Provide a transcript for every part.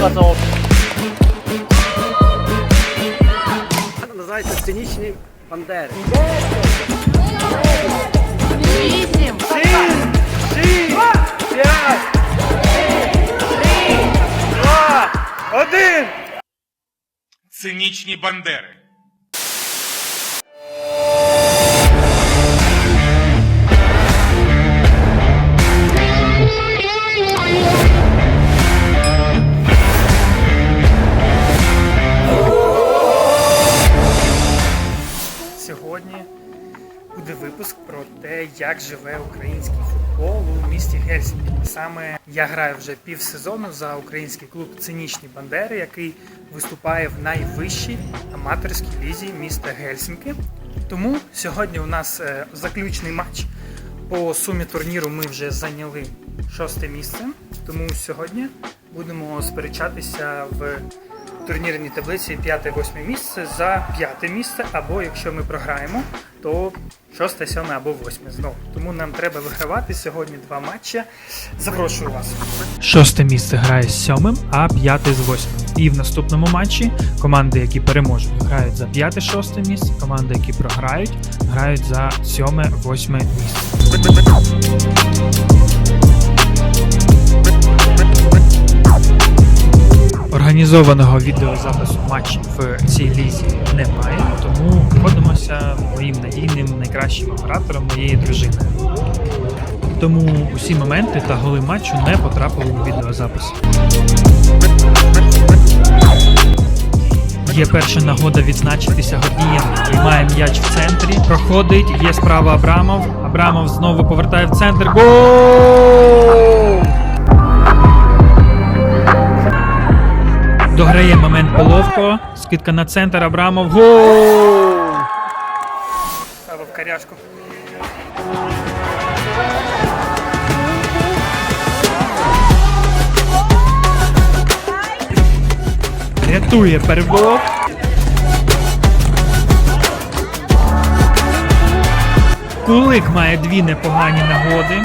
казав. Називається сценічні бандери. два, Один! Цинічні бандери. Як живе український футбол у місті Гельсінкі. Саме я граю вже півсезону за український клуб Цинічні Бандери, який виступає в найвищій аматорській лізі міста Гельсінки. Тому сьогодні у нас е, заключний матч. По сумі турніру ми вже зайняли шосте місце. Тому сьогодні будемо сперечатися в турнірній таблиці 5-8 місце за п'яте місце, або якщо ми програємо, то 6, 7 або 8 знову. Тому нам треба вигравати сьогодні два матчі. Запрошую вас. Шосте місце грає з сьомим, а п'яте з восьмим. І в наступному матчі команди, які переможуть, грають за п'яте-шосте місце, команди, які програють, грають за сьоме-восьме місце. Організованого відеозапису матчів в цій лізі немає, тому виходимося моїм надійним найкращим оператором моєї дружини. Тому усі моменти та голи матчу не потрапили у відеозапис. Є перша нагода відзначитися Гордієм. Приймає м'яч в центрі. Проходить, є справа Абрамов. Абрамов знову повертає в центр. Гол! Дограє момент Половко. Скидка на центр Абрамов. Гол! Сава. Рятує Первов. Кулик має дві непогані нагоди.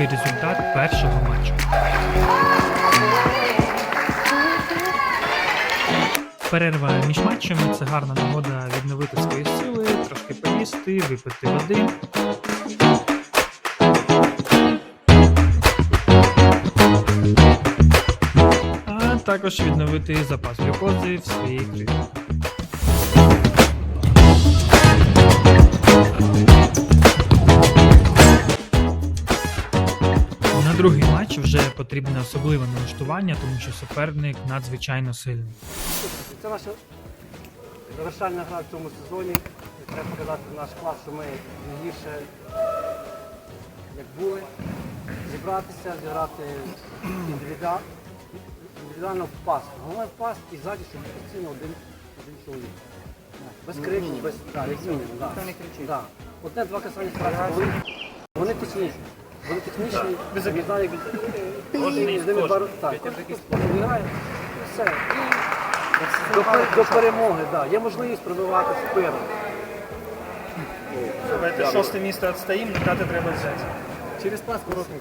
Такий результат першого матчу. Перерва між матчами це гарна нагода відновити свої сили, трошки поїсти, випити води. А також відновити запас глюкози в своїй крові. Другий матч вже потрібне особливе налаштування, тому що суперник надзвичайно сильний. Це наша завершальна гра в цьому сезоні. І Треба показати наш клас, що ми не гірше, як були. Зібратися, зіграти індивідуа- індивідуально в пас. Головне в пас і ззаді, щоб постійно один, один чоловік. Без крику, без як мінімум. Да. Да. Одне-два касання справді. Вони, вони. Вони технічні, без об'єднання. З ними так, все. І до, пер- до перемоги, да. Є можливість пробивати спину. Давайте шосте місце відстоїмо, п'яте треба взяти. Через пас короткий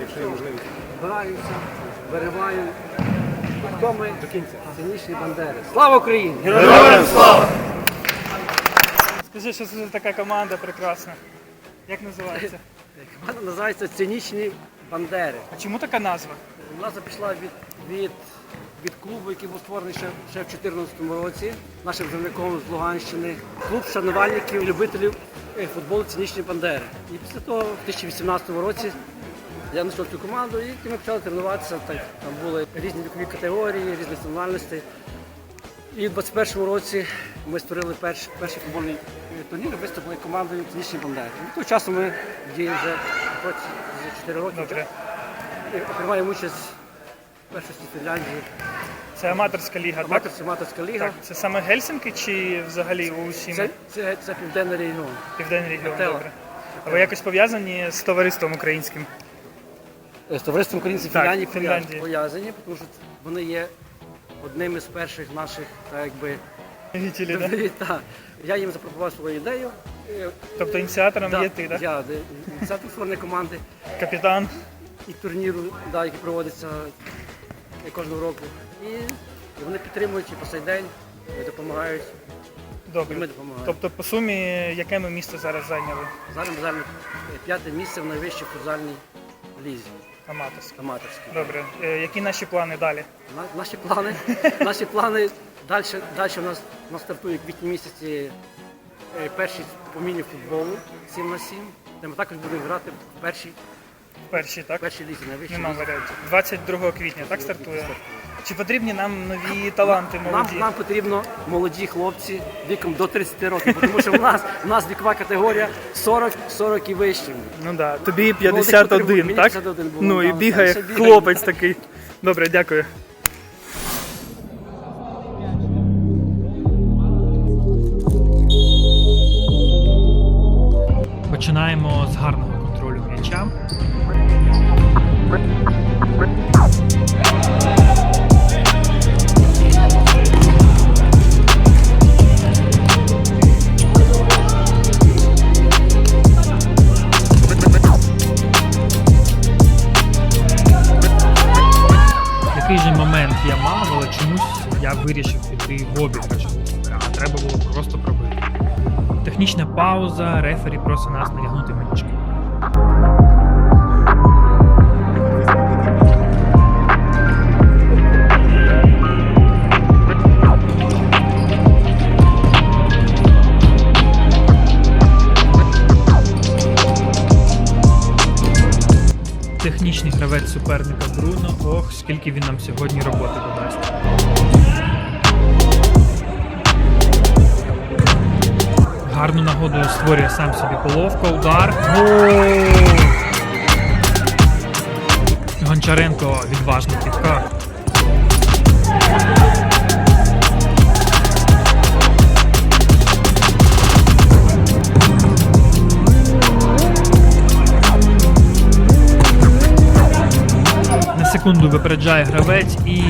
Якщо є можливість. Збираються, виривають. Хто ми до кінця? Цинічні бандери. Слава Україні! Героям слава! Скажи, що це така команда прекрасна. Як називається? Команда називається Цинічні бандери. А чому така назва? Назва пішла від, від, від клубу, який був створений ще, ще в 2014 році, нашим земляком з Луганщини. Клуб шанувальників, любителів е, футболу Цинічні бандери. І після того, в 2018 році, я знайшов цю команду і ми почали тренуватися. Так, там були різні вікові категорії, різні національності. І в 21-му році ми створили перший, перший футбольний е, турнір, виступили командою Цинічні бандери. Того часу ми діємо вже році 4 роки. І Приймаємо участь в першості Фінляндії. Це аматорська ліга, так? Аматорська аматорська ліга. Так, це саме Гельсінки чи взагалі у усім Це, це, це південний регіон. південний регіон? Добре. А ви якось пов'язані з товариством українським? Е, З товариством українців Так, Фінляндії Фінляндії. пов'язані, тому що вони є одним із перших наших, так якби, Гітілі, да? та, я їм запропонував свою ідею. Тобто ініціатором да, є ти, так? Я ініціатор створення команди Капітан. і турніру, да, який проводиться кожного року. І, вони підтримують і по цей день, і допомагають. І ми допомагаємо. Тобто, по сумі, яке ми місце зараз зайняли? Зараз ми е, п'яте місце в найвищій футзальній лізі Аматорське. Аматорський. Добре. Е, Які наші плани далі? На- Наші плани, наші плани далі, далі у нас, у нас стартує в квітні місяці е, перший по міні-футболу 7 на 7, де ми також будемо грати в першій, Перші, так? першій лізі, найвищій Нема лізі. варіантів. 22 квітня, так стартує? Чи потрібні нам нові таланти Нам, молоді? нам потрібно молоді хлопці віком до 30 років, тому що в нас, в нас вікова категорія 40, 40 і вище. Ну да. Тобі 51, мені так? 51 було, ну і да, бігає так, хлопець такий. Добре, дякую. Починаємо з гарного контролю м'яча. Пауза, рефері просить нас надягнути манічки. Технічний гравець суперника Бруно. Ох, скільки він нам сьогодні роботи додасть. Гарну нагоду створює сам собі половка, удар. Гончаренко відважно кітка. На секунду випереджає гравець і.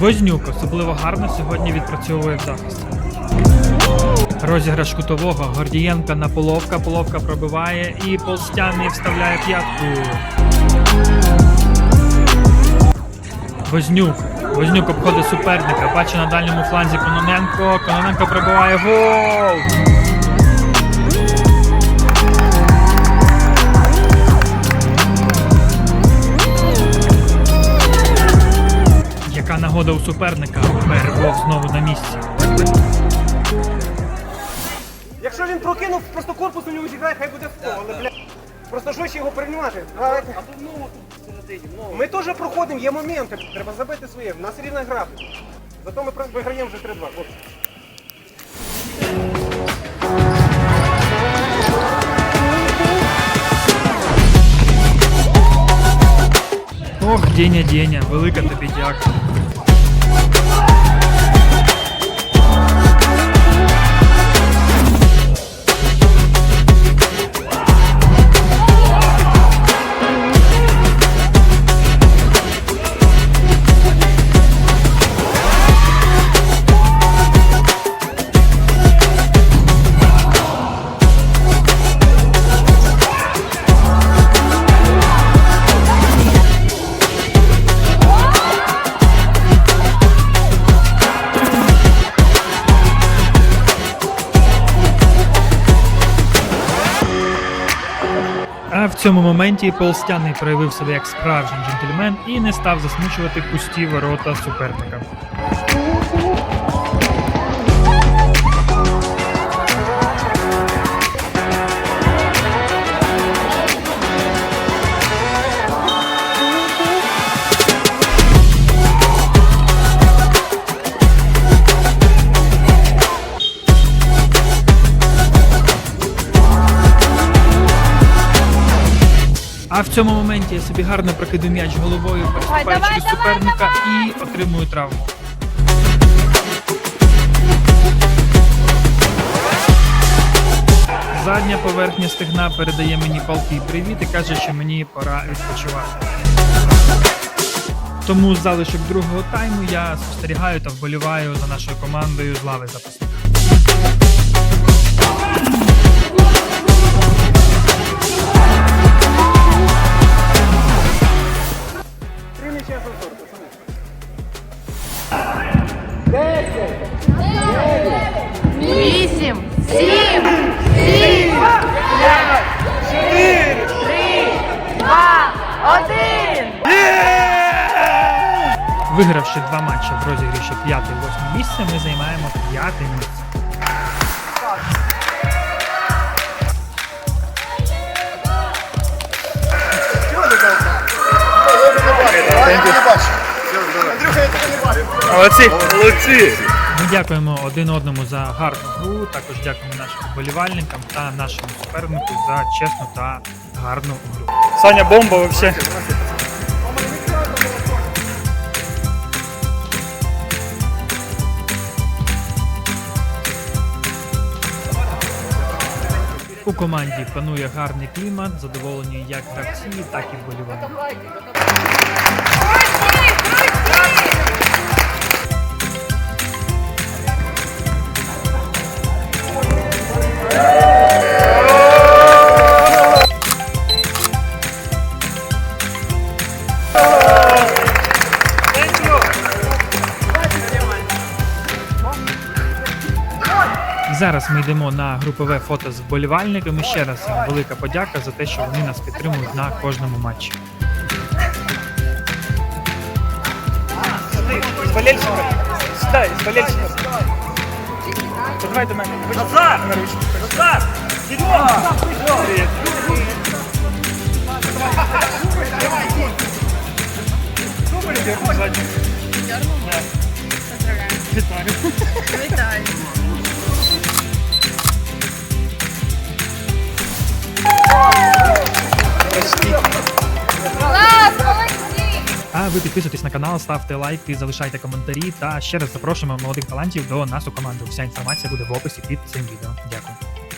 Вознюк особливо гарно сьогодні відпрацьовує в захисті. Розіграш кутового Гордієнка на половка. Половка пробиває і полстяний вставляє п'ятку. Вознюк. Вознюк обходить суперника. Бачить на дальньому фланзі Кононенко. Кононенко пробиває гол. Нагода у суперника? Берегов знову на місці. Якщо він прокинув, просто корпус у нього зіграє, хай буде в фол, але бля. Просто жорстче його приймати. Давайте. А тут знову тут всередині, знову. Ми теж проходимо, є моменти. Треба забити своє. У нас рівна гра. Зато ми виграємо вже 3-2. хлопці. Ох, Деня, Деня, велика тобі дяка. Цьому моменті Полстяний проявив себе як справжній джентльмен і не став засмучувати пусті ворота суперника. А в цьому моменті я собі гарно прокидаю м'яч головою, переступаю давай, через давай, суперника і отримую травму. Задня поверхня стегна передає мені палкий привіт і каже, що мені пора відпочивати. Тому залишок другого тайму я спостерігаю та вболіваю за нашою командою з лави запасних. Вісім, сім, сім, п'ять, чотири, три, два, один. Вигравши два матчі в розігріші 5-8 місце, ми займаємо п'яте місце. Молодці! Молодці! Ми дякуємо один одному за гарну гру. Також дякуємо нашим вболівальникам та нашому супернику за чесну та гарну гру. Саня бомба вообще. У команді панує гарний клімат, задоволені як гравці, так і вболівальники. Зараз ми йдемо на групове фото з вболівальниками. Ще раз велика подяка за те, що вони нас підтримують на кожному матчі. З болельщиком. Сідай, з болельщиком. Подавай до мене. Назар! На ручку. Назар! Привіт. Супер, дякую, ззаді. Да. Вітаю. Клас, молодці! А ви підписуйтесь на канал, ставте лайки, залишайте коментарі та ще раз запрошуємо молодих талантів до нас у команду. Вся інформація буде в описі під цим відео. Дякую.